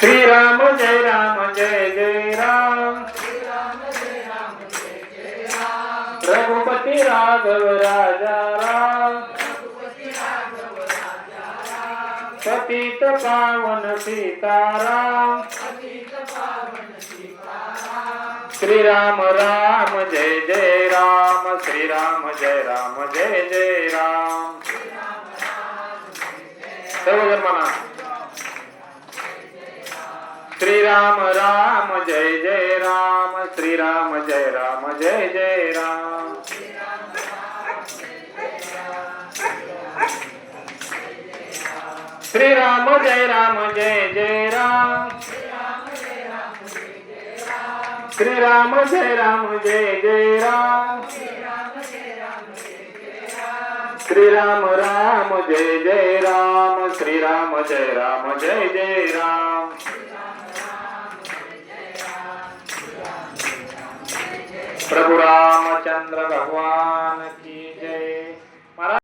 श्री राम जय राम, जय जय राम। रघुपति राघव राजा राम। पतित पावन सीताराम श्री राम राम, जय जय राम। श्री राम जय राम, जय जय राम। सर्वजन म्हणा श्री राम राम जय जय राम। श्री राम जय राम, जय जय राम। श्री राम जय राम, जय जय राम। श्री राम जय राम, जय जय राम। श्री राम राम, जय जय राम। श्री राम जय राम जय जय राम। प्रभु रामचंद्र भगवान